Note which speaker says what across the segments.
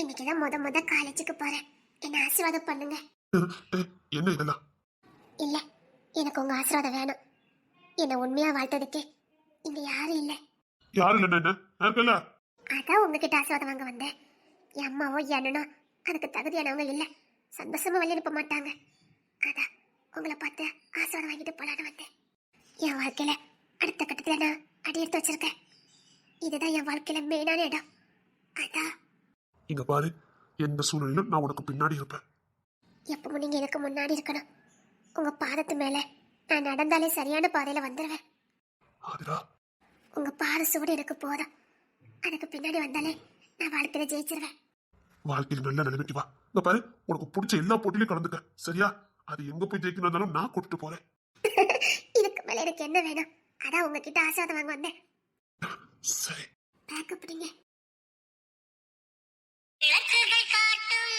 Speaker 1: இன்னைக்கு தான் முத முத காலேஜுக்கு போறேன். என்ன ஆசீர்வாதம் பண்ணுங்க.
Speaker 2: என்ன இதெல்லாம்?
Speaker 1: இல்ல எனக்கு உங்க ஆசீர்வாதம் வேணும். என்ன உண்மையா வாழ்த்ததுக்கு இங்க யாரும் இல்ல.
Speaker 2: யாரு இல்லைன்னா என்ன நான் இருக்கேன்ல
Speaker 1: அதான் உங்ககிட்ட ஆசீர்வாதம் வாங்க வந்தேன். என் அம்மாவோ என் அண்ணனோ அதுக்கு தகுதியானவங்க இல்ல. சந்தோஷமா வழி அனுப்ப மாட்டாங்க. அதான் உங்களை பார்த்து ஆசீர்வாதம் வாங்கிட்டு போலான்னு வந்தேன். என் வாழ்க்கையில அடுத்த கட்டத்துல நான் அடி எடுத்து வச்சிருக்கேன். இதுதான் என் வாழ்க்கையில மெயினான இடம். அதான்
Speaker 2: இங்க பாரு எந்த சூழ்நிலையிலும் நான் உனக்கு பின்னாடி இருப்பேன்.
Speaker 1: எப்பவும் நீங்க எனக்கு முன்னாடி இருக்கணும். உங்க பாதத்து மேல நான் நடந்தாலே சரியான பாதையில வந்துடுவேன்
Speaker 2: ஆதிரா.
Speaker 1: உங்க பாத சுவடு எனக்கு போதும். அதுக்கு பின்னாடி வந்தாலே நான் வாழ்க்கையில ஜெயிச்சிருவேன்.
Speaker 2: வாழ்க்கையில் நல்ல நிலைமைக்கு வா. இங்க பாரு உனக்கு பிடிச்ச எல்லா போட்டியிலும் கலந்துக்க. சரியா? அது எங்க போய் ஜெயிக்கணும் இருந்தாலும் நான் கூட்டிட்டு போறேன்.
Speaker 1: இதுக்கு மேல எனக்கு என்ன வேணும்? அதான் உங்ககிட்ட ஆசீர்வாதம் வாங்க வந்தேன்.
Speaker 2: சரி.
Speaker 1: பேக் அப்படிங்க
Speaker 3: விளக்குகள் காட்டும்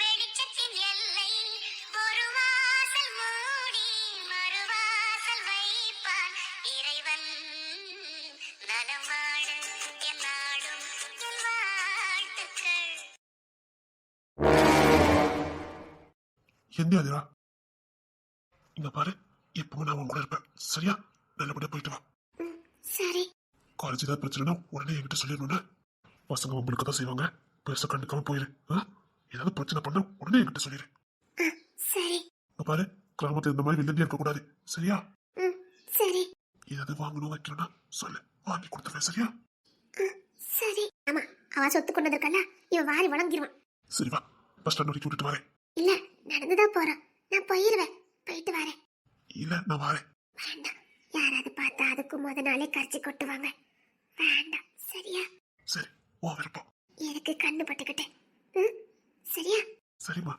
Speaker 3: வெளிச்சத்தின் எல்லை. ஒரு வாசல் மூடி மறுவாசல் வைப்பான் இறைவன் நலம் வாழ என் வாழ்த்துக்கள்.
Speaker 2: என்ன ஆதிரா இங்க பாரு எப்பவும் நான் உன் கூட இருப்பேன். சரியா? நல்லபடியா போயிட்டு வா.
Speaker 1: சரி.
Speaker 2: காலேஜ் ஏதாவது பிரச்சனைனா உடனே என்கிட்ட சொல்லிடணும்னா பசங்க உங்களுக்கு தான் செய்வாங்க. பெருசா கண்டுக்காம போயிரு? ஏதாவது பிரச்சனை பண்ண உடனே என்கிட்ட சொல்லிடு
Speaker 1: சரி.
Speaker 2: பாரு கிராமத்துல இந்த மாதிரி வில்லந்தியா இருக்க கூடாது. சரியா?
Speaker 1: சரி.
Speaker 2: ஏதாவது வாங்கணும் வைக்கணும்னா சொல்லு. வாங்கி கொடுத்துருவேன் சரியா?
Speaker 1: சரி. ஆமா அவ சொத்து கொண்டு வந்திருக்கல இவன் வாரி வழங்கிடுவான்
Speaker 2: சரி வா. பஸ் ஸ்டாண்ட் வரைக்கும் விட்டுட்டு வரேன்.
Speaker 1: இல்ல நடந்துதான் போறான் நான் போயிருவேன். போயிட்டு வரேன்.
Speaker 2: இல்ல நான் வரேன்.
Speaker 1: வேண்டாம். யாராவது பார்த்தா அதுக்கு முத நாளே கரைச்சி கொட்டுவாங்க. வேண்டாம். சரியா?
Speaker 2: சரி உன் விருப்பம்.
Speaker 1: எனக்கு கண்ணு பட்டுக்கிட்டு. ம்? சரியா?
Speaker 2: சரிம்மா.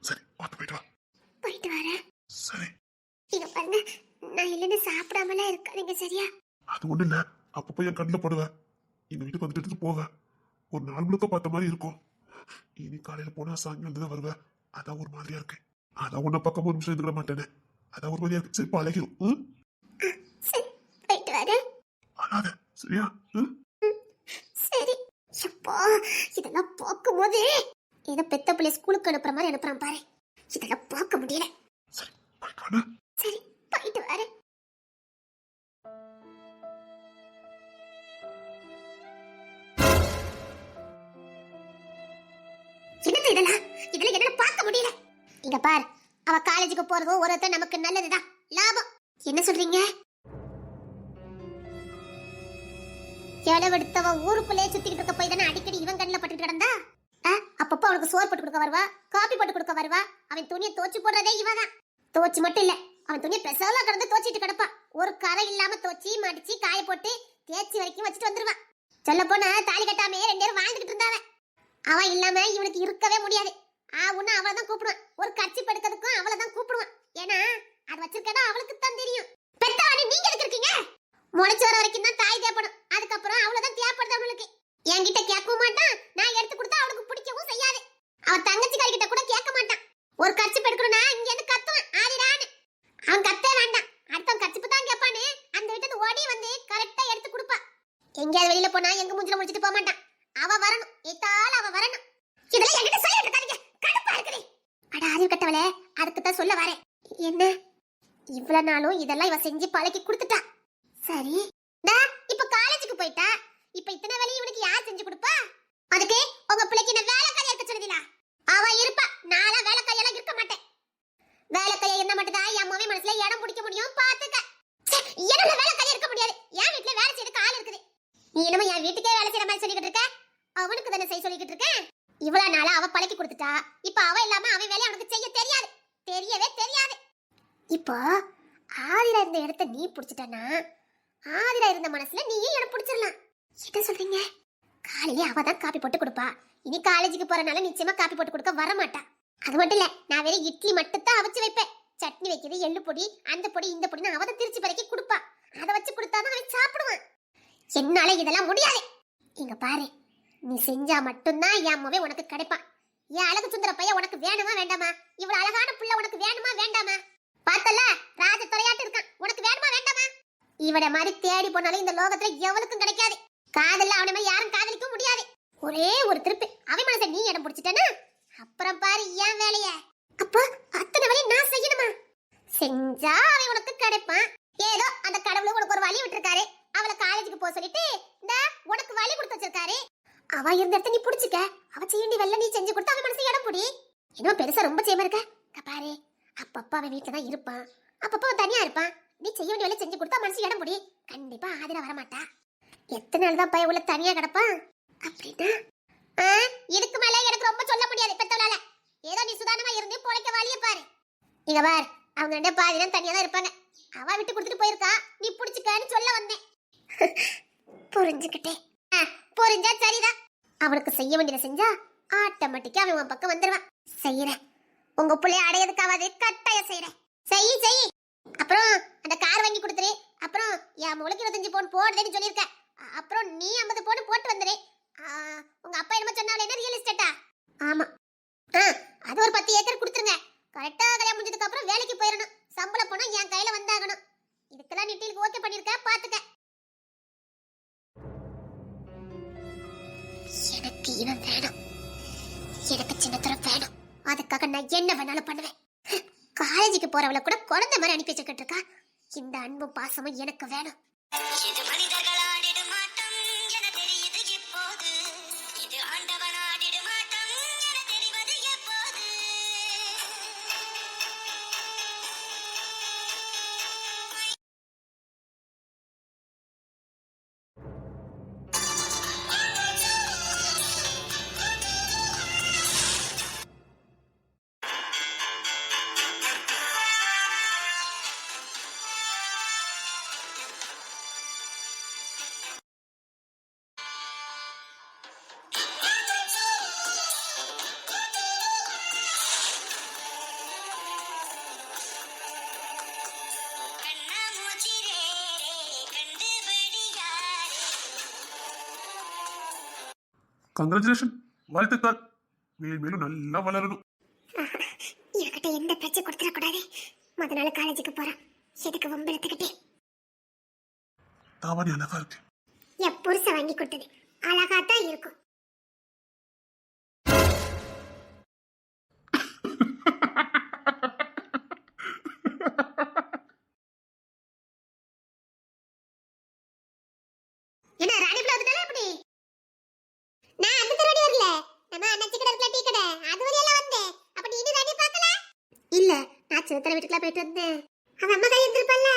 Speaker 2: சரி பார்த்து போயிட்டு வா.
Speaker 1: போயிட்டு வரேன்.
Speaker 2: சரி.
Speaker 1: இங்க பாருங்க நான் இல்லைன்னு சாப்பிடாமலாம் இருக்காதீங்க சரியா?
Speaker 2: அது ஒண்ணு இல்ல. அப்பப்போ என் கண்ணில் படுவேன் இந்த வீட்டுக்கு வந்துட்டு எடுத்துட்டு போவேன் ஒரு நாள் முழுக்க பார்த்த மாதிரி இருக்கும். இனி காலையில போனா சாயங்காலம் தான் வருவேன் அதான் ஒரு மாதிரியா இருக்கு. அதான் உன்னை பக்கம் ஒரு நிமிஷம் இருந்துட மாட்டேனே. அதான் ஒரு மாதிரியா இருக்கு. சரி பழகிடும் ம்?
Speaker 1: சரி போயிட்டு வரேன்.
Speaker 2: அழாத. சரியா? ம்?
Speaker 1: எப்பா இதெல்லாம் பார்க்கும்போது ஏதோ பெத்த பிள்ளை ஸ்கூலுக்கு அனுப்புற மாதிரி அனுப்புறான் பாரு. இதெல்லாம் பார்க்க முடியல.
Speaker 2: சரி போயிட்டு
Speaker 1: வரேன் என்னது இதெல்லாம்? பார்க்க முடியல. இங்க பார் அவ காலேஜுக்கு போறதும் ஒருத்தர் நமக்கு நல்லதுதான். லாபம். என்ன சொல்றீங்க? எடவெடுத்தவ ஊருக்குள்ளே சுத்திக்கிட்டு இருக்க போய் தானே அடிக்கடி இவன் கண்ணில் பட்டுட்டு கிடந்தா? ஆ, அப்பப்போ அவனுக்கு சோறு போட்டு கொடுக்க வருவா காபி போட்டு கொடுக்க வருவா. அவன் துணியை தோச்சு போடுறதே இவ தான். தோச்சு மட்டும் இல்ல அவன் துணியை பெசவலா கிடந்து தோச்சிட்டு கிடப்பான் ஒரு கரை இல்லாம தோச்சி மடிச்சு காய போட்டு தேய்ச்சி வரைக்கும் வச்சுட்டு வந்துருவான் சொல்ல போனா தாலி கட்டாமே ரெண்டு பேரும் வாழ்ந்துகிட்டு இருந்தாவன் அவன் இல்லாம இவனுக்கு இருக்கவே முடியாது. ஆ உன்ன அவளை தான் கூப்பிடுவான். ஒரு கட்சி படுக்கிறதுக்கும் அவளை தான் கூப்பிடுவான். ஏன்னா அது வச்சிருக்கதா அவளுக்கு தான் தெரியும் பெத்தவனே நீங்க எதுக்கு இருக்கீங்க முளைச்சு வர வரைக்கும் தான் தாய் தேப்படும் அதுக்கப்புறம் அவ்வளவுதான் தேவைப்படுது அவளுக்கு. என்கிட்ட கேட்கவும் மாட்டான். நான் எடுத்து கொடுத்தா அவளுக்கு பிடிக்கவும் செய்யாது. அவ தங்கச்சிக்காரி கிட்ட கூட கேட்க மாட்டான். ஒரு கர்ச்சி எடுக்கணும்னா இங்க இருந்து கத்துவான். ஆதிரான்னு. அவன் கத்தே வேண்டாம். அடுத்தவன் கர்ச்சிப்பு தான் கேட்பான்னு அந்த வீட்டுக்கு ஓடி வந்து கரெக்டா எடுத்து கொடுப்பா. எங்கேயாவது வெளியில போனா எங்க மூஞ்சில முடிச்சிட்டு போக மாட்டான். அவ வரணும். எத்தால அவ வரணும். இதெல்லாம் என்கிட்ட சொல்லிட்டு இருக்காதீங்க. கடுப்பா இருக்குதே. அட அறிவு கட்டவளே அதுக்கு தான் சொல்ல வரேன். என்ன? இவ்வளவு நாளும் இதெல்லாம் இவ செஞ்சு பழக்கி கொடுத்துட்டா. சரி. டா இப்ப காலேஜுக்கு போயிட்டா? இப்ப இத்தனை வழி இவனுக்கு யார் செஞ்சு கொடுப்பா? அதுக்கு உங்க பிள்ளைக்கு நான் வேலைக்காரி இருக்க சொன்னதிலா அவ இருப்பா. வேலை வேலைக்காரியெல்லாம் இருக்க மாட்டேன். வேலைக்காரி என்ன மட்டும்தான் என் அம்மாவே மனசுல இடம் பிடிக்க முடியும் பாத்துக்க. ச்சே, என்னால வேலைக்காரி இருக்க முடியாது. என் வீட்டுல வேலை செய்யறதுக்கு ஆள் இருக்குது. நீ என்னமோ என் வீட்டுக்கே வேலை செய்யற மாதிரி சொல்லிக்கிட்டு இருக்க. அவனுக்கு தானே செய்ய சொல்லிக்கிட்டு இருக்கேன் இவ்வளவு நாளா அவ பழக்கி கொடுத்துட்டா. இப்ப அவ இல்லாம அவன் வேலையை அவனுக்கு செய்ய தெரியாது. தெரியவே தெரியாது. இப்போ ஆதிரா இருந்த இடத்த நீ பிடிச்சிட்டனா? ஆதிரா இருந்த மனசுல நீயே எனக்கு பிடிச்சிடலாம் என்ன சொல்றீங்க? காலையிலே அவ தான் காப்பி போட்டு கொடுப்பா. இனி காலேஜுக்கு போறனால நிச்சயமா காப்பி போட்டு கொடுக்க வர மாட்டா அது மட்டும் இல்ல நான் வெறும் இட்லி மட்டும் தான் அவிச்சு வைப்பேன். சட்னி வைக்கிறது எள்ளு பொடி அந்த பொடி இந்த பொடின்னு அவ திருச்சி பறக்கி கொடுப்பா. அதை வச்சு கொடுத்தாதான் அவன் சாப்பிடுவான். என்னால இதெல்லாம் முடியாது. இங்க பாரு நீ செஞ்சா மட்டும்தான் என் அம்மாவே உனக்கு கிடைப்பான் என் அழகு சுந்தர பையன் உனக்கு வேணுமா வேண்டாமா? இவ்வளவு அழகான புள்ள உனக்கு வேணுமா வேண்டாமா? பார்த்தல ராஜ தொலையாட்டு இருக்கான் உனக்கு வேணுமா வேண்டாமா இவனை மாதிரி தேடி போனாலும் இந்த லோகத்துல எவனுக்கும் கிடைக்காது. காதல்ல அவனை மாதிரி யாரும் காதலிக்க முடியாது. ஒரே ஒரு திருப்பு. அவன் மனச நீ இடம் பிடிச்சிட்டனா அப்புறம் பாரு ஏன் வேலைய. அப்பா அத்தனை வேலையை நான் செய்யணுமா? செஞ்சா அவன் உனக்கு கிடைப்பான். ஏதோ அந்த கடவுள் உனக்கு ஒரு வழி விட்டுருக்காரு. அவளை காலேஜுக்கு போக சொல்லிட்டு இந்த உனக்கு வழி கொடுத்து வச்சிருக்காரு. அவ இருந்த இடத்த நீ புடிச்சுக்க. அவ செய்யண்டி வெள்ள நீ செஞ்சு கொடுத்து அவன் மனசு இடம் புடி. இன்னும் பெருசா ரொம்ப செய்யாம இருக்க. பாரு. அப்பப்ப அவன் வீட்டுல தான் இருப்பான். அப்பப்ப அவன் தனியா இருப்பான். நீ செய்ய வேண்டிய வேலை செஞ்சு கொடுத்தா மனசு இடம் முடி கண்டிப்பா ஆதிரா வரமாட்டா. எத்தனை நாள் தான் பையன் உள்ள தனியா கிடப்பான் அப்படின்னா? இதுக்கு மேல எனக்கு ரொம்ப சொல்ல முடியாது பெத்தவளால. ஏதோ நீ சுதானமா இருந்து பொழைக்க வழிய பாரு. இங்க பார் அவங்க ரெண்டு பாதி தனியா தான் இருப்பாங்க. அவ விட்டு கொடுத்துட்டு போயிருக்கா. நீ புடிச்சுக்கன்னு சொல்ல வந்தேன். புரிஞ்சுக்கிட்டேன். ஆ, புரிஞ்சா சரிதான். அவனுக்கு செய்ய வேண்டியதை செஞ்சா ஆட்டோமேட்டிக்கா அவன் உன் பக்கம் வந்துருவான். செய்யறேன். உங்க பிள்ளைய அடையதுக்காவது கட்டாயம் செய்யறேன். செய் செய். அப்புறம் அந்த கார் வாங்கி கொடுத்துரு. அப்புறம் என் முழுக்கு இருபத்தஞ்சு பவுன் போடுறேன்னு சொல்லியிருக்க. அப்புறம் நீ ஐம்பது பவுன் போட்டு வந்துரு. உங்க அப்பா என்னமோ சொன்னால என்ன ரியல் எஸ்டேட்டா ஆமா. ஆ அது ஒரு பத்து ஏக்கர் கொடுத்துருங்க. கரெக்டா கல்யாணம் முடிஞ்சதுக்கு அப்புறம் வேலைக்கு போயிடணும் சம்பளம் பணம் என் கையில வந்தாகணும். இதுக்கெல்லாம் நிட்டிலுக்கு ஓகே பண்ணிருக்க பாத்துக்க. எனக்கு இவன் வேணும். எனக்கு சின்னத்தரம் வேணும். அதுக்காக நான் என்ன வேணாலும் பண்ணுவேன். காலேஜுக்கு போறவளை கூட குழந்தை மாதிரி அனுப்பி வச்சுக்கிட்டு இருக்கா? இந்த அன்பும் பாசமும் எனக்கு வேணும்.
Speaker 2: கங்க்ராச்சுலேஷன் வாழ்த்துக்கள். மேல் மேலும் நல்லா வளரணும்.
Speaker 1: இவகிட்ட எந்த பேச்சு கொடுத்துட கூடாது. முத நாள் காலேஜுக்கு போறான் எதுக்கு வம்பு எடுத்துக்கிட்டே
Speaker 2: தாவாணி அழகா இருக்கு.
Speaker 1: என் புருஷ வாங்கி கொடுத்தது. அழகா தான் இருக்கும் என்ன ராணிப்புல வந்துட்டாலே எப்படி நான் அந்த தரடி வரல நம்ம அண்ணாச்சி கடை இருக்கல டீ கடை அது வழியெல்லாம் வந்தேன் அப்ப நீ இன்னும் ராணி பார்க்கல இல்ல நான் சின்னத்தர வீட்டுக்குலாம் போயிட்டு வந்தேன். அவன் அம்மா கை இருந்திருப்பல்ல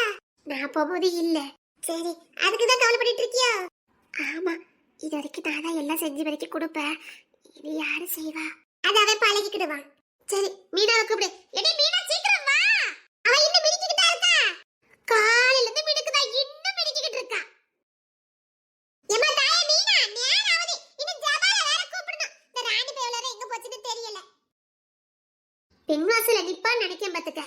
Speaker 1: நான் போகும்போது இல்ல. சரி அதுக்கு தான் கவலைப்பட்டு இருக்கியோ? ஆமா இது வரைக்கும் நான் தான் எல்லாம் செஞ்சு வரைக்கும் கொடுப்பேன். இது யாரு செய்வா? அது அவன் பழகிக்கிடுவான் சரி மீனாவை கூப்பிடு. எடி மீனா சீக்கிரம் வா! அவ இன்னும் மிடிக்கிட்டா இருக்கா? காலையில இருந்து மிடுக்குதா இன்னும் மிடிக்கிட்டு இருக்கா? எம்மா தாயே மீனா நேரம் ஆகுது. இன்னும் ஜபால வேற கூப்பிடணும். இந்த ராணி பேவலர எங்க போச்சுன்னு தெரியல. பெண்வாசல நிப்பான்னு நினைக்கேன் பாத்துக்க.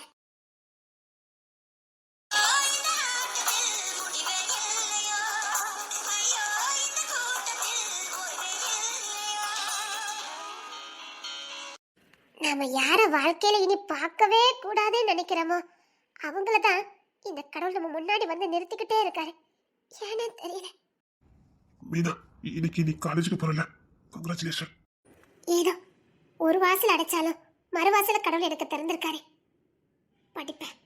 Speaker 1: வாழ்க்கையில இனி பார்க்கவே கூடாதுன்னு நினைக்கிறோமோ. அவங்கள தான் இந்த கடவுள் நம்ம முன்னாடி வந்து நிறுத்திக்கிட்டே இருக்காரு. ஏன்னு தெரியல.
Speaker 2: மீனா இன்னைக்கு நீ காலேஜுக்கு போறல கங்க்ராச்சுலேஷன்
Speaker 1: ஏதோ ஒரு வாசல் அடைச்சாலும் மறு வாசல கடவுள் எனக்கு திறந்திருக்காரு. படிப்பேன்.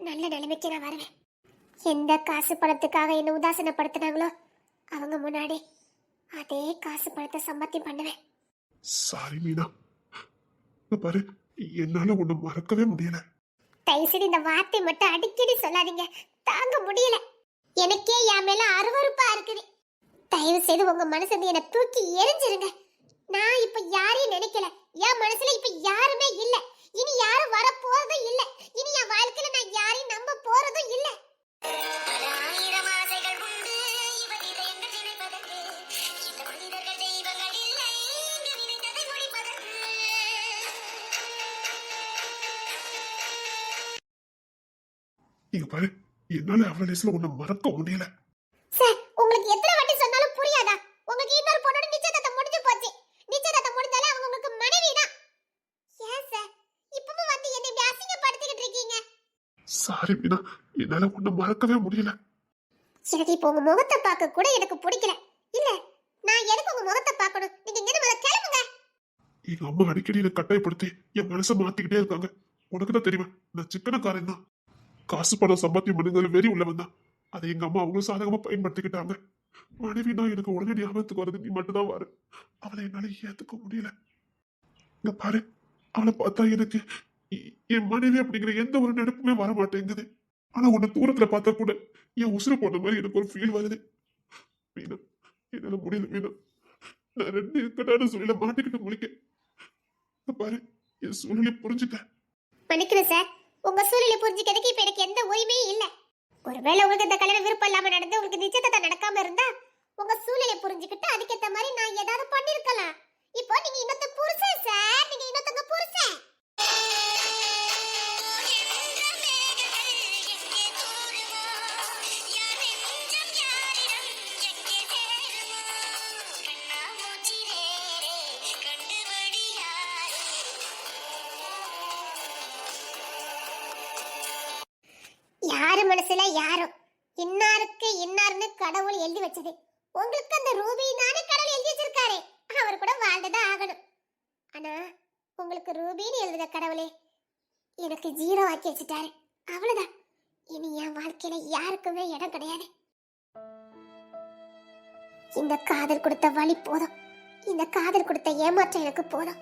Speaker 1: நல்ல நிலைமைக்கு நான் வருவேன். எந்த காசு பணத்துக்காக என்ன உதாசீனப்படுத்தினாங்களோ அவங்க முன்னாடி அதே காசு பணத்தை சம்பாத்தியம் பண்ணுவேன்.
Speaker 2: சாரி மீனா. பாரு. என்னால ஒண்ணு மறக்கவே முடியல.
Speaker 1: தயவுசெய்து இந்த வார்த்தை மட்டும் அடிக்கடி சொல்லாதீங்க. தாங்க முடியல. எனக்கே என் மேல அருவருப்பா இருக்குது. தயவு செய்து உங்க மனசு வந்து என்னை தூக்கி எரிஞ்சிருங்க. நான் இப்ப யாரையும் நினைக்கல. என் மனசுல இப்ப யாருமே இல்ல. இனி யாரும் வர போறதும் இல்ல. இனி என் வாழ்க்கையில நான் யாரையும் நம்ப போறதும் இல்ல.
Speaker 3: ஆயிரம் ஆசைகள் இங்க
Speaker 2: பாரு என்னால அவ்வளவு நேரத்துல ஒண்ணு மறக்க முடியல.
Speaker 1: சார் உங்களுக்கு எத்தனை வாட்டி சொன்னாலும் புரியாதா? உங்களுக்கு இன்னொரு பொண்ணோட நிச்சயதார்த்தம் முடிஞ்சு போச்சு. நிச்சயதார்த்தம் முடிஞ்சாலே அவங்க உங்களுக்கு மனைவி தான் ஏன் சார் இப்பவும் வந்து என்னை இப்படி அசிங்கப்படுத்திக்கிட்டு இருக்கீங்க?
Speaker 2: சாரி மீனா என்னால ஒண்ணு மறக்கவே முடியல.
Speaker 1: எனக்கு இப்போ உங்க முகத்தை பார்க்க கூட எனக்கு பிடிக்கல. இல்ல நான் எதுக்கு உங்க முகத்தை பார்க்கணும்? நீங்க
Speaker 2: எங்க அம்மா அடிக்கடி என்னை கட்டாயப்படுத்தி என் மனசை மாத்திக்கிட்டே இருக்காங்க. உனக்கு தான் தெரியுமா நான் சிக்கனக்காரன் தான். காசு பணம் சம்பாத்தியம் பண்ணுங்கிற வெறி உள்ள தான் அதை எங்க அம்மா அவங்களும் சாதகமா பயன்படுத்திக்கிட்டாங்க. மனைவி தான் எனக்கு உடனே ஞாபகத்துக்கு வருது நீ மட்டும்தான் வாரு அவளை என்னால ஏத்துக்க முடியல. இங்க பாரு அவளை பார்த்தா எனக்கு என் மனைவி அப்படிங்கிற எந்த ஒரு நினைப்புமே வர மாட்டேங்குது. ஆனா உன்னை தூரத்துல பார்த்தா கூட என் உசுறு போன மாதிரி எனக்கு ஒரு ஃபீல் வருது. மீனா என்னால முடியல மீனா. நான் ரெண்டு இருக்கட்டான சூழ்நிலை மாட்டிக்கிட்டு முடிக்க பாரு என் சூழ்நிலை புரிஞ்சுட்டேன்
Speaker 1: பண்ணிக்கிறேன் சார். உங்க சூழ்நிலை புரிஞ்சுக்கிறதுக்கு இப்ப எனக்கு எந்த உரிமையும் இல்ல. ஒருவேளை உங்களுக்கு இந்த கல்யாணம் விருப்பம் இல்லாம நடந்து உங்களுக்கு நிச்சயத்தை நடக்காம இருந்தா உங்க சூழ்நிலை புரிஞ்சுக்கிட்டு அதுக்கேத்த மாதிரி நான் ஏதாவது பண்ணிருக்கலாம். இப்போ நீங்க இன்னொத்த புருஷன் சார் நீங்க இன்னொத்தங்க புருஷன். யாரு மனசுல? யாரும் இன்னாருக்கு இன்னார்னு கடவுள் எழுதி வச்சது. உங்களுக்கு அந்த ரூபி நானே கடவுள் எழுதி வச்சிருக்காரு. அவர் கூட வாழ்ந்துதான் ஆகணும். ஆனா உங்களுக்கு ரூபின்னு எழுத கடவுளே எனக்கு ஜீரோ ஆக்கி வச்சுட்டாரு. அவ்வளவுதான். இனி என் வாழ்க்கையில யாருக்குமே இடம் கிடையாது. இந்த காதல் கொடுத்த வழி போதும். இந்த காதல் கொடுத்த ஏமாற்றம் எனக்கு போதும்.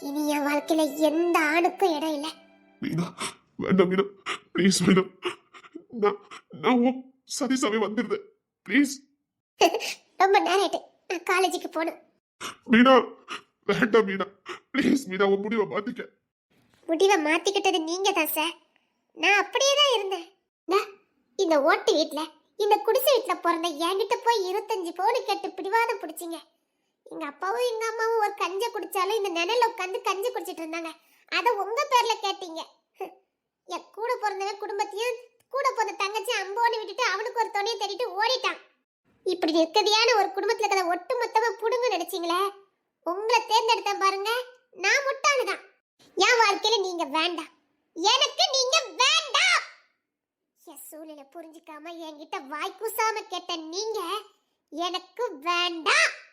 Speaker 1: இனி என் வாழ்க்கையில எந்த ஆணுக்கும் இடம் இல்லை.
Speaker 2: மீனா வேண்டாம் மீனா. ப்ளீஸ் மீனா. நான் நான் உன் சதி சமயம் வந்துருந்தேன் ப்ளீஸ்
Speaker 1: ரொம்ப நேரம் ஆயிட்டு. நான் காலேஜுக்கு போகணும்.
Speaker 2: மீனா வேண்டாம் மீனா. ப்ளீஸ் மீனா உன் முடிவை மாத்திக்க.
Speaker 1: முடிவை மாத்திக்கிட்டது நீங்க தான் சார் நான் அப்படியே தான் இருந்தேன் இந்த ஓட்டு வீட்ல இந்த குடிசை வீட்ல பிறந்த என்கிட்ட போய் இருபத்தஞ்சு பவுன் கேட்டு பிடிவாதம் பிடிச்சிங்க. எங்க அப்பாவும் எங்க அம்மாவும் ஒரு கஞ்சை குடிச்சாலும் இந்த நிழல்ல உட்காந்து கஞ்சி குடிச்சிட்டு இருந்தாங்க. அதை உங்க பேர்ல கேட்டீங்க. என் கூட பிறந்தவன் குடும்பத்தையும் கூட பிறந்த தங்கச்சி அம்போன்னு விட்டுட்டு அவனுக்கு ஒரு துணையை தேடிட்டு ஓடிட்டான். இப்படி நிற்கதியான ஒரு குடும்பத்துல இருக்கிற ஒட்டு மொத்தமா புடுங்க நினைச்சீங்களே? உங்களை தேர்ந்தெடுத்தேன் பாருங்க நான் முட்டாளுதான். என் வாழ்க்கையில நீங்க வேண்டாம். எனக்கு நீங்க வேண்டாம். என் சூழ்நிலை புரிஞ்சுக்காம என்கிட்ட வாய்க்குசாம கேட்ட நீங்க எனக்கு வேண்டாம்.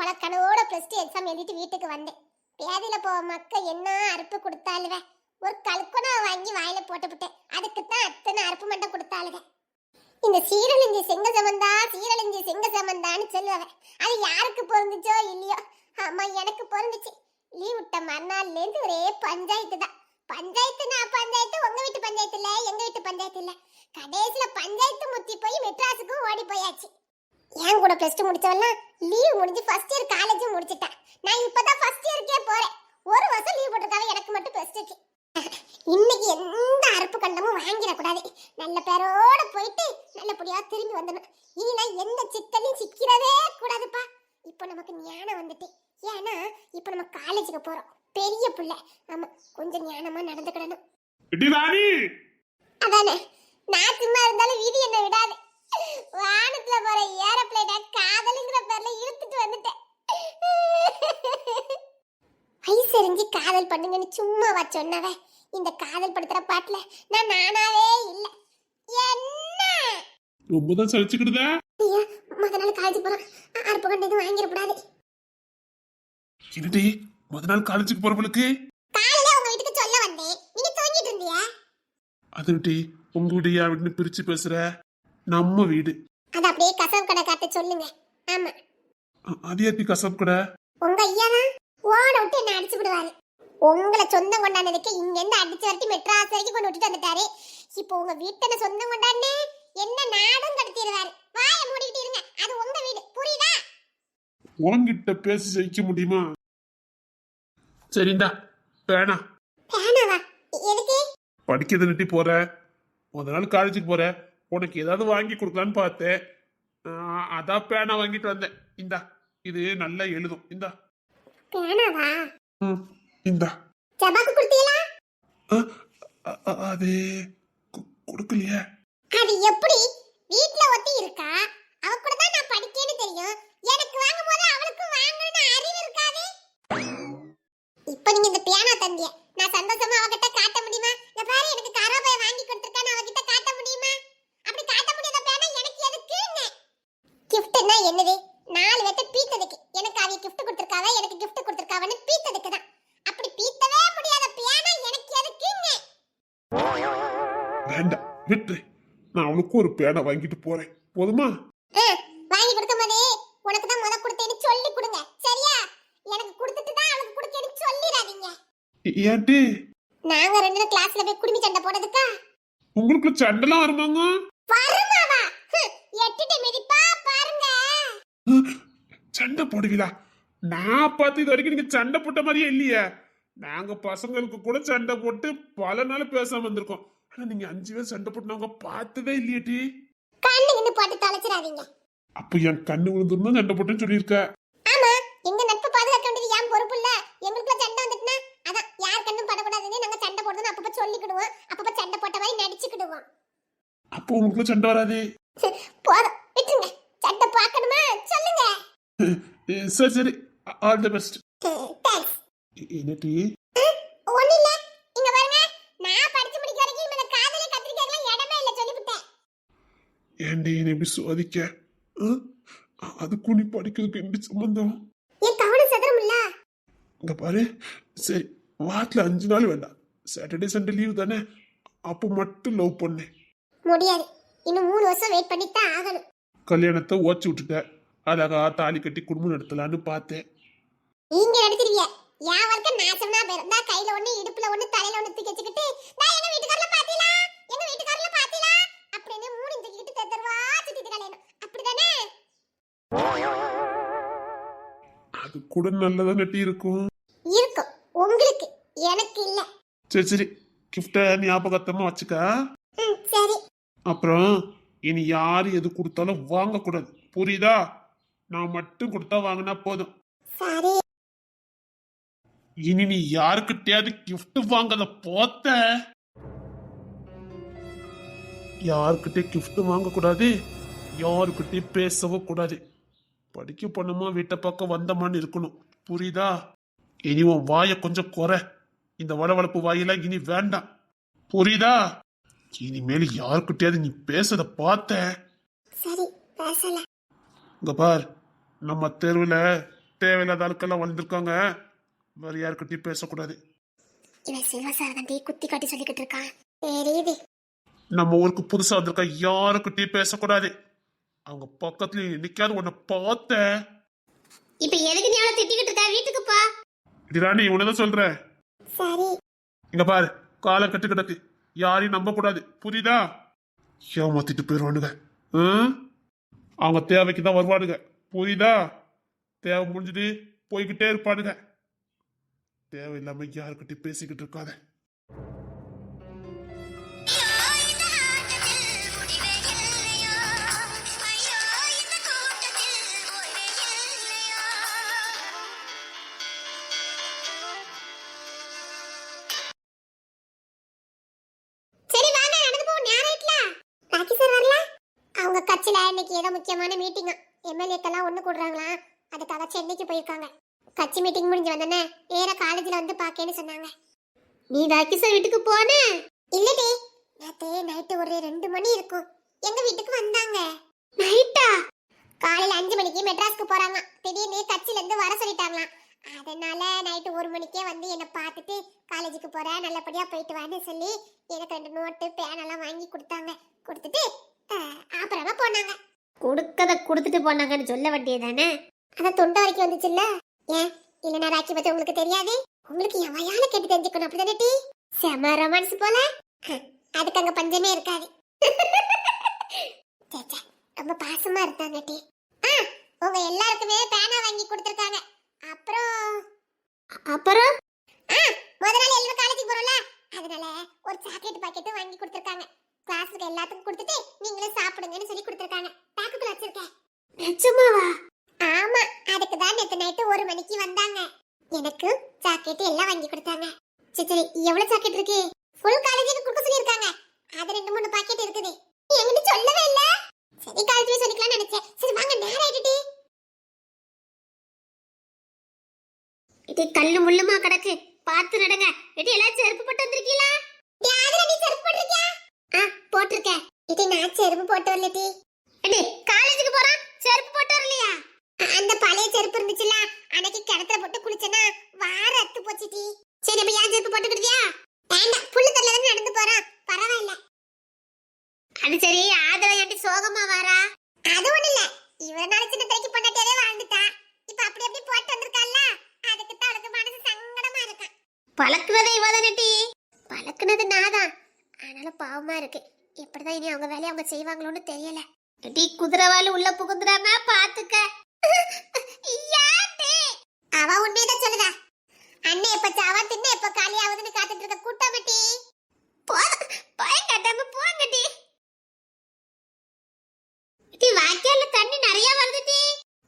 Speaker 1: பல கனவோட ப்ளஸ் டூ எக்ஸாம் எழுதிட்டு வீட்டுக்கு வந்தேன். பேதியில போக மக்க என்ன அறுப்பு கொடுத்தாளுவ? ஒரு கல்குனா வாங்கி வாயில போட்டுவிட்டேன் அதுக்கு தான் அத்தனை அறுப்பு மட்டும் கொடுத்தாளுவ. இந்த சீரழிஞ்சி செங்க சமந்தா சீரழிஞ்சி செங்க சமந்தான்னு சொல்லுவ. அது யாருக்கு பொருந்துச்சோ இல்லையோ? ஆமா எனக்கு பொருந்துச்சு. லீவ் விட்ட மறுநாள்லேருந்து ஒரே பஞ்சாயத்து தான். பஞ்சாயத்து நான் பஞ்சாயத்து உங்க வீட்டு பஞ்சாயத்து இல்லை எங்க வீட்டு பஞ்சாயத்து இல்லை. கடைசியில பஞ்சாயத்து முத்தி போய் மெட்ராஸுக்கும் ஓடி போயாச்சு. என் கூட பிளஸ் டூ முடிச்சவெல்லாம் லீவ் முடிஞ்சு ஃபர்ஸ்ட் இயர் காலேஜும் முடிச்சிட்டேன். நான் இப்பதான் ஃபர்ஸ்ட் இயருக்கே போறேன். ஒரு வருஷம் லீவ் போட்டிருக்காங்க எனக்கு மட்டும் பிளஸ் டூக்கு இன்னைக்கு எந்த அறுப்பு கண்டமும் வாங்கிடக்கூடாது நல்ல பேரோட போயிட்டு நல்லபடியா திரும்பி வந்துடணும். இனி நான் எந்த சிக்கலையும் சிக்கிறதே கூடாதுப்பா. இப்போ நமக்கு ஞானம் வந்துட்டு ஏன்னா இப்போ நம்ம காலேஜுக்கு போறோம். பெரிய புள்ள. ஆமா கொஞ்சம் ஞானமா நடந்துக்கிடணும். அதானே நான் சும்மா இருந்தாலும் விதி என்ன விடாது. வானத்துல போற ஏரோப்ளேன காதலுங்கிற பேர்ல இழுத்துட்டு வந்துட்டேன். ஐசெறிஞ்சு காதல் பண்ணுங்கன்னு சும்மாவா சொன்னவ? இந்த காதல் படுத்துற பாட்டுல நான் நானாவே இல்ல. என்ன?
Speaker 2: ரொம்ப தான் சலிச்சுக்கிடுதா
Speaker 1: ஐயா முத நாள் காலேஜ் போறோம். அறுப்பு கண்டு எதுவும் வாங்கிடக்கூடாது.
Speaker 2: என்னடி முத நாள் காலேஜுக்கு போறவளுக்கு?
Speaker 1: காலையில உங்க வீட்டுக்கு சொல்ல வந்தேன். நீங்க தூங்கிட்டு இருந்தியா?
Speaker 2: அது விட்டி உங்க வீடு என் வீடுன்னு பிரிச்சு பேசுற. நம்ம வீடு.
Speaker 1: அது அப்படியே கசவு கடை காட்ட சொல்லுங்க. ஆமா.
Speaker 2: எப்படி கசப் கூட?
Speaker 1: உங்க ஐயா தான் ஓட விட்டு என்ன அடிச்சு விடுவாரு. உங்களை சொந்தம் கொண்டாடுறதுக்கு இங்க இருந்து அடிச்சு வரட்டி மெட்ராஸ் வரைக்கும் கொண்டு விட்டுட்டு வந்துட்டாரு. இப்போ உங்க வீட்டை சொந்தம் கொண்டாடுனே என்ன நாடும் கடத்திடுவாரு. வாயை மூடிக்கிட்டு இருங்க. அது உங்க வீடு. புரியுதா?
Speaker 2: உன்கிட்ட பேசி ஜெயிக்க முடியுமா? சரிண்டா வேணாம்
Speaker 1: பேனாவா? எதுக்கு?
Speaker 2: படிக்கிறது நிட்டி போற. முத நாள் காலேஜுக்கு போற. உனக்கு ஏதாவது வாங்கி கொடுக்கலான்னு பார்த்தேன். அதான் பேனா வாங்கிட்டு வந்தேன். இந்தா இது நல்லா எழுதும். இந்தா.
Speaker 1: பேனாவா?
Speaker 2: ம் இந்தா.
Speaker 1: ஜபாக்கு கொடுத்தீங்களா?
Speaker 2: அது கொடுக்கலையே.
Speaker 1: அது எப்படி? வீட்ல ஒத்தி இருக்கா? அவ கூட தான் நான் படிக்கேன்னு தெரியும். எனக்கு வாங்கும் போது அவளுக்கு வாங்கணும்னு அறிவு இருக்காது. இப்போ நீங்க இந்த பேனா தந்திய நான் சந்தோஷமா அவகிட்ட காட்ட முடியுமா? இந்த பாரு எனக்கு கராபாய வாங்கி கொடுத்துருக்கான்னு அவகிட்ட காட்ட முடியுமா அப்படி காட்ட முடியாத பேனா எனக்கு எதுக்குன்னு கிஃப்ட்னா என்னது? நாலு பேத்த பீத்ததுக்கு. எனக்கு அவ கிஃப்ட் கொடுத்துருக்காவ? எனக்கு கிஃப்ட் கொடுத்துருக்காவன்னு பீத்ததுக்கு தான். அப்படி பீத்தவே முடியாத பேனா எனக்கு எதுக்குன்னு
Speaker 2: வேண்டாம் விட்டு. நான் அவளுக்கும் ஒரு பேனை வாங்கிட்டு போறேன். போதுமா?
Speaker 1: வாங்கி கொடுக்கும்போது உனக்கு தான் முத கொடுத்தேன்னு சொல்லி கொடுங்க. சரியா? எனக்கு கொடுத்துட்டு தான் அவளுக்கு கொடுக்கேன்னு சொல்லிடாதீங்க.
Speaker 2: ஏன்டி?
Speaker 1: நாங்க ரெண்டு கிளாஸ்ல போய் குடுமி சண்டை போடுறதுக்கா?
Speaker 2: உங்களுக்கு சண்டைலாம் வருமாங்க? சண்டை போடுவீங்களா நான் பார்த்து இது வரைக்கும் நீங்க சண்டை போட்ட மாதிரியே இல்லையே. நாங்க பசங்களுக்கு கூட சண்டை போட்டு பல நாள் பேசாம வந்திருக்கோம் ஆனா நீங்க அஞ்சு பேர் சண்டை போட்டு நாங்க பார்த்ததே இல்லையேடி
Speaker 1: கண்ணு போட்டு தொலைச்சிடாதீங்க.
Speaker 2: அப்ப என் கண்ணு விழுந்துருந்தா சண்டை போட்டுன்னு சொல்லியிருக்க.
Speaker 1: ஆமா எங்க நட்பு பாதுகாக்க வேண்டியது ஏன் பொறுப்பு இல்ல. எங்களுக்குள்ள சண்டை வந்துட்டுனா அதான் யார் கண்ணும் படக்கூடாதுன்னு நாங்க சண்டை போடுறோம்னு அப்பப்ப சொல்லிக்கிடுவோம். அப்பப்ப சண்டை போட்ட மாதிரி நடிச்சுக்கிடுவோம்.
Speaker 2: அப்போ உங்களுக்குள்ள சண்டை வராதே
Speaker 1: போதும் விட்டுருங்க சண்டை பார்க்கணுமா சொல்லுங்க
Speaker 2: ஏ, சரி சரி ஆல் தி பெஸ்ட் என்னடி? ஏண்டி என்னை இப்படி சோதிக்க? அதுக்கும் நீ படிக்கிறதுக்கு என்ன சம்பந்தம்? இங்க பாரு. சரி வாரத்துல அஞ்சு நாள் வேண்டாம் சாட்டர்டே சண்டே லீவ் தானே. அப்போ மட்டும் லவ் பண்ணேன்
Speaker 1: முடியாது. இன்னும் மூணு வருஷம் வெயிட் பண்ணி தான் ஆகணும்.
Speaker 2: கல்யாணத்தை ஓச்சு விட்டுட்ட. அழகா தாலி கட்டி குடும்பம் நடத்தலான்னு பார்த்தேன்.
Speaker 1: நீங்க நடிச்சிருவீங்க என் வாழ்க்கை நாசம்னா போயிரும். நான் கையில ஒண்ணு இடுப்புல ஒண்ணு தலையில ஒண்ணு தூக்கி வச்சுக்கிட்டு நான் எங்க வீட்டுக்காரல பாத்தீங்களா? எங்க வீட்டுக்காரல பாத்தீங்களா? அப்படின்னு மூணு தூக்கிட்டு தெத்தர்வா சுத்திட்டு கல்யாணம் அப்படிதானே?
Speaker 2: அது கூட நல்லதா நட்டி இருக்கும்.
Speaker 1: இருக்கும். உங்களுக்கு? எனக்கு இல்ல.
Speaker 2: சரி சரி. கிஃப்டை ஞாபகத்தமா வச்சுக்க.
Speaker 1: சரி.
Speaker 2: அப்புறம் இனி யாரு எது கொடுத்தாலும் வாங்கக்கூடாது. புரியுதா? நான் மட்டும் கொடுத்தா வாங்கினா போதும்.
Speaker 1: சரி.
Speaker 2: இனி நீ யாருக்கிட்டயாவது gift வாங்கத போத்த. யாருக்கிட்டே gift வாங்கக்கூடாது யாருக்கிட்டே பேசவும் கூடாது. படிக்க போனோமா வீட்டை பக்கம் வந்தமான்னு இருக்கணும். புரியுதா? இனி உன் வாயை கொஞ்சம் குறை. இந்த வளவளப்பு வாயெல்லாம் இனி வேண்டாம். புரியுதா? இனிமேல் யாருக்கிட்டயாவது நீ பேசுறத பார்த்த.
Speaker 1: சரி பேசல
Speaker 2: இங்க பார். நம்ம தெருவில் தேவையில்லாத ஆட்கள்லாம் வளர்ந்துருக்காங்க வேற யாருக்கிட்டையும் பேசக்கூடாது.
Speaker 1: இவன் சிவசாரதந்தி குத்தி காட்டி சொல்லிக்கிட்டு இருக்கான். தெரியுது
Speaker 2: நம்ம ஊருக்கு புதுசா வந்திருக்க யாருக்கிட்டையும் பேசக்கூடாது. அவங்க பக்கத்துல என்னைக்காவது உன்னை பார்த்தேன்.
Speaker 1: இப்ப எதுக்கு நீ அவளை திட்டிக்கிட்டு இருக்க? வீட்டுக்கு போ.
Speaker 2: இடிராணி உன்னதான் சொல்றேன்
Speaker 1: சரி.
Speaker 2: இங்க பாரு காலம் கட்டு கிடக்கு. யாரையும் நம்ப கூடாது புரியுதா? ஏமாத்திட்டு போயிடுவானுங்க? அவங்க தேவைக்கு தான் வருவானுங்க. புரியுதா? தேவை முடிஞ்சுட்டு போய்கிட்டே இருப்பானுங்க. தேவையில்லாம யாருக்கிட்டையும் பேசிக்கிட்டு இருக்காத.
Speaker 1: அவங்க கட்சியில இன்னைக்கு ஏதோ முக்கியமான மீட்டிங்கா எம்எல்ஏக்கெல்லாம் ஒண்ணு கூடுறாங்களா? அதுக்காக சென்னைக்கு போயிருக்காங்க. கட்சி மீட்டிங் முடிஞ்சு வந்தனே நேர காலேஜ்ல வந்து பாக்கேன்னு சொன்னாங்க. நீ ராக்கி சார் வீட்டுக்கு போன இல்லடி நேத்து நைட்டு ஒரு ரெண்டு மணி இருக்கும். எங்க வீட்டுக்கு வந்தாங்க. நைட்டா காலையில அஞ்சு மணிக்கு மெட்ராஸ்க்கு போறாங்க. திடீர்னு கட்சில இருந்து வர சொல்லிட்டாங்களாம். அதனால நைட்டு ஒரு மணிக்கே வந்து என்னை பார்த்துட்டு காலேஜுக்கு போறேன் நல்லபடியா போயிட்டு வான்னு சொல்லி எனக்கு ரெண்டு நோட்டு பேனெல்லாம் வாங்கி கொடுத்தாங்க. கொடுத்துட்டு அப்புறமா போனாங்க. கொடுக்கத கொடுத்துட்டு போனாங்கன்னு சொல்ல வேண்டியதானே அதான் தொண்டை வரைக்கும் வந்துச்சுல்ல? ஏன்? இல்லைனா ராக்கி பத்தி உங்களுக்கு தெரியாது? உங்களுக்கு என் வயால கேட்டு தெரிஞ்சுக்கணும் அப்படிதானே டி? செம ரொமான்ஸ் போல. அதுக்கு அங்க பஞ்சமே இருக்காது. ரொம்ப பாசமா இருந்தாங்க டி. ஆ உங்க எல்லாருக்குமே பேனா வாங்கி கொடுத்துருக்காங்க. அப்புறம்? அப்புறம்? ஆ நாள் எல்லாரும் காலேஜுக்கு போறோம்ல. அதனால ஒரு சாக்லேட் பாக்கெட்டும் வாங்கி கொடுத்துருக்காங்க. கிளாஸுக்கு எல்லாத்துக்கும் கொடுத்துட்டு நீங்களும் சாப்பிடுங்கன்னு சொல்லி கொடுத்துருக்காங்க. பேக்குக்குள்ள வச்சிருக்கேன். நிஜமாவா? ஆமா அதுக்கு தான் நேத்து நைட்டு ஒரு மணிக்கு வந்தாங்க. எனக்கு ஜாக்கெட் எல்லாம் வாங்கி கொடுத்தாங்க. சரி சரி எவ்வளவு ஜாக்கெட் இருக்கு? ஃபுல் காலேஜுக்கு கொடுக்க சொல்லியிருக்காங்க. அது ரெண்டு மூணு பாக்கெட் இருக்குது. நீ என்கிட்ட சொல்லவே இல்ல. சரி காலேஜ்ல சொல்லிக்கலாம்னு நினைச்சேன். சரி வாங்க நேரம் ஆயிடுடி இது கல்லு முள்ளுமா கிடக்கு. பார்த்து நடங்க. இது எல்லாம் செருப்பு போட்டு வந்திருக்கீங்களா? யாரு நீ செருப்பு போட்டிருக்கியா? ஆ போட்டிருக்கேன். இது நான் செருப்பு போட்டு வரலடி அடி காலேஜுக்கு போறான் செருப்பு போட்டு வரலையா? அந்த பழைய செருப்பு இருந்துச்சுல அன்னைக்கு கிணத்துல போட்டு குளிச்சனா வார அத்து போச்சுடி சரி அப்ப ஏன் செருப்பு போட்டுக்கிட்டியா? வேண்டாம் புல்லு தள்ள நடந்து போறான் பரவாயில்ல. அது சரி ஆதரவு ஏன்டி சோகமா வாரா? அது ஒண்ணு இல்ல. இவர நாள் சின்ன தலைக்கு பொண்டாட்டியாவே வாழ்ந்துட்டா. இப்ப அப்படி அப்படி போட்டு வந்திருக்கால அதுக்கு தான் அவளுக்கு மனசு சங்கடமா இருக்கு. பழக்குனது இவதானடி பழக்குனது நாதான் அதனால பாவமா இருக்கு. எப்படிதான் இனி அவங்க வேலையை அவங்க செய்வாங்களோன்னு தெரியல. டி குதிரவாளு உள்ள புகுந்துடாம பாத்துக்க. அவ உண்மையதான் சொல்லுதா. அண்ணே எப்ப சாவா தின்ன எப்ப காலி ஆகுதுன்னு காத்துட்டு இருக்க கூட்டமட்டி பயம் கட்டாம போங்கடி டி வாக்கியால தண்ணி நிறைய வருதுடி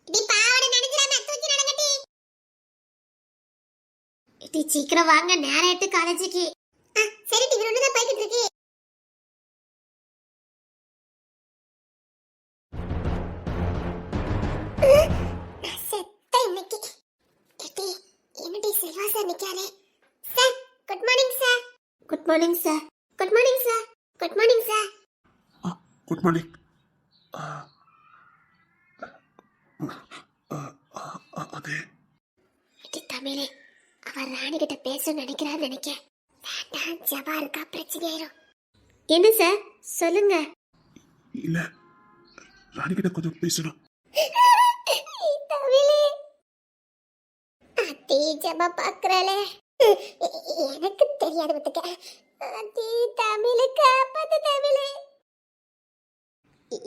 Speaker 1: டி பாவாடை நினைச்சிடாம தூக்கி நடங்கடி டி சீக்கிரம் வாங்க நேரம் எட்டு காலேஜுக்கு சரி டி இவனோட தான் போய்கிட்டு இருக்கு good morning sir good morning sir. Good morning sir good morning sir
Speaker 2: good morning அதே.
Speaker 1: தமிழே அவர் ராணி கிட்ட பேச நினைக்கிறாரு நினைக்க வேண்டாம் ஜபா இருக்கா பிரச்சனை ஆயிரும். என்ன சார்? சொல்லுங்க.
Speaker 2: இல்ல ராணி கிட்ட கொஞ்சம் பேசணும்.
Speaker 1: அத்தி ஜபா பாக்குறாளே எனக்கு தெரியாது பத்துக்க அத்தி தமிழு காப்பாத்து தமிழே.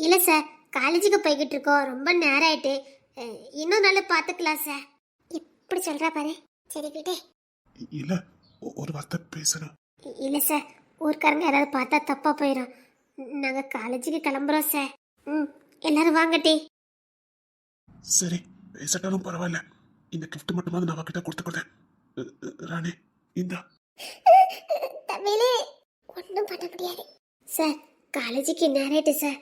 Speaker 1: இல்ல சார் காலேஜுக்கு போய்கிட்டு இருக்கோம். ரொம்ப நேரம் ஆயிட்டு. இன்னும் நல்லா பாத்துக்கலாம் சார். இப்படி சொல்றா பாரு. சரி விடு.
Speaker 2: இல்ல ஒரு வார்த்தை பேசணும்.
Speaker 1: இல்ல சார். ஊர்க்காரங்க யாராவது பார்த்தா தப்பா போயிடும் நாங்க காலேஜுக்கு கிளம்புறோம் சார். ம் எல்லாரும் வாங்கட்டி
Speaker 2: சரி பேசட்டாலும் பரவாயில்ல. இந்த கிஃப்ட் மட்டுமாவது நான் அவகிட்ட கொடுத்துக்கிறேன் ராணி இந்தா.
Speaker 1: தமிழே ஒன்றும் பண்ண முடியாது. சார் காலேஜுக்கு நேராயிட்டு சார்?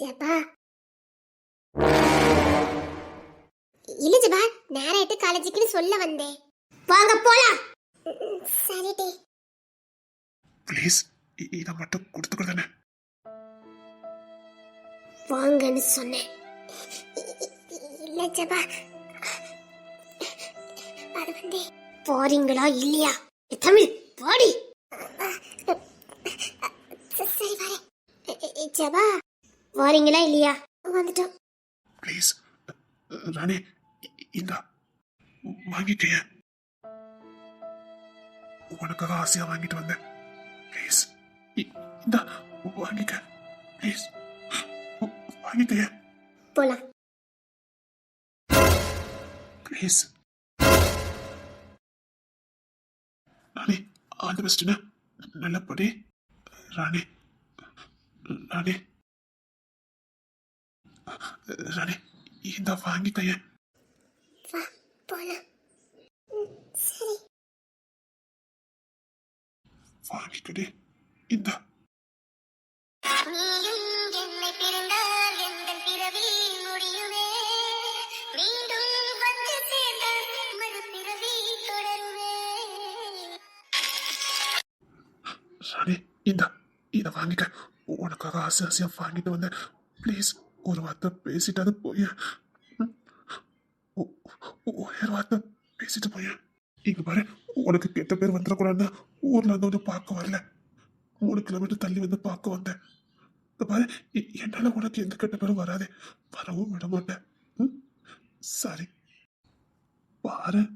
Speaker 1: ஜபா. இல்ல ஜபா நேராயிட்டு காலேஜுக்குன்னு சொல்ல வந்தேன். வாங்க போலாம். சரிடி
Speaker 2: ப்ளீஸ் இதை மட்டும் கொடுத்துக்கிறதானே
Speaker 1: வாங்கன்னு சொன்னேன். இல்ல ஜபா. அது வந்து போறீங்களா இல்லையா? தமிழ் போடி. சரி வரேன். ஜபா போறீங்களா இல்லையா? வந்துட்டோம்.
Speaker 2: ப்ளீஸ் ராணி இந்தா வாங்கிக்கைய உனக்காக ஆசையா வாங்கிட்டு வந்தேன். ப்ளீஸ் இந்தா வாங்கிக்க. ப்ளீஸ் வாங்கிக்கைய.
Speaker 1: போலாம்.
Speaker 2: ப்ளீஸ் ராணி ஆல் தி பெஸ்ட்னு நல்லபடி. ராணி. ராணி. ராணி இந்த வாங்கிக்கைய.
Speaker 1: போலாம் ம், சரி
Speaker 2: வாங்கிக்கடி இந்த
Speaker 3: நீயும் என்னை பிரிந்தால் எந்தன் பிறவி முடியுமே மீண்டும் வந்து சேர்ந்தால் மறுபிறவி தொடருமே.
Speaker 2: ராணி இந்த. இதை வாங்கிக்க. உனக்காக ஆசை ஆசையா வாங்கிட்டு வந்தேன். ப்ளீஸ் ஒரு வார்த்தை பேசிட்டாது போய. ஒரு வார்த்தை பேசிட்டு போய. இங்க பாரு உனக்கு கெட்ட பேர் வந்துடக்கூடாதுன்னா ஊர்ல வந்து ஒன்று பார்க்க வரல. மூணு கிலோமீட்டர் தள்ளி வந்து பார்க்க வந்தேன். இந்த பாரு என்னால் என்னால உனக்கு எந்த கெட்ட பேரும் வராது. வரவும் விட மாட்டேன். சரி. பாரு.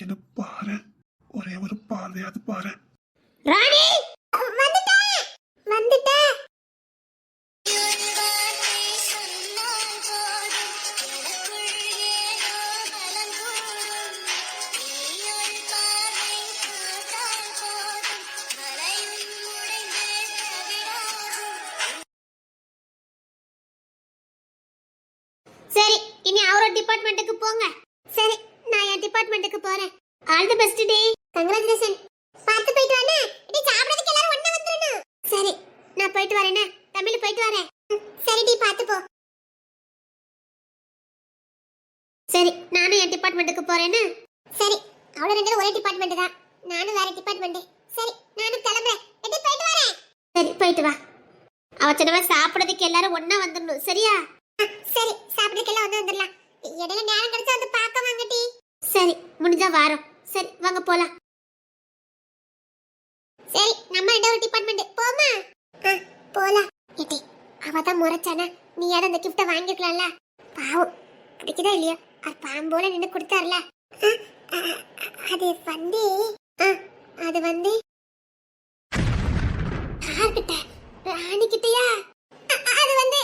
Speaker 2: என்ன பாரு. ஒரே ஒரு பார்வையாவது பாரு.
Speaker 1: ராணி! ஒரே டிபார்ட்மெண்ட் தான். நானும் வேற டிபார்ட்மெண்ட் சரி நானும் கிளம்புறேன். எடி போயிட்டு வரேன். சரி போயிட்டு வா. அவ சின்னவ சாப்பிடுறதுக்கு எல்லாரும் ஒண்ணா வந்துடணும். சரியா? சரி சாப்பிடுறதுக்கெல்லாம் வந்து வந்துடலாம். இடையில நேரம் கிடைச்சா வந்து பார்க்க வாங்க டி. சரி முடிஞ்சா வாரோம். சரி வாங்க போலாம். சரி நம்ம ரெண்டாவது டிபார்ட்மெண்ட் போமா? போலாம். ஏட்டி அவ தான் முறைச்சானா. நீ யாரும் அந்த கிஃப்ட வாங்கிருக்கலாம்ல பாவம் பிடிக்குதா இல்லையா? அது பாம்போல நின்று கொடுத்தாருல. அது வந்து அது வந்து யார்கிட்ட ராணி கிட்டயா அது வந்து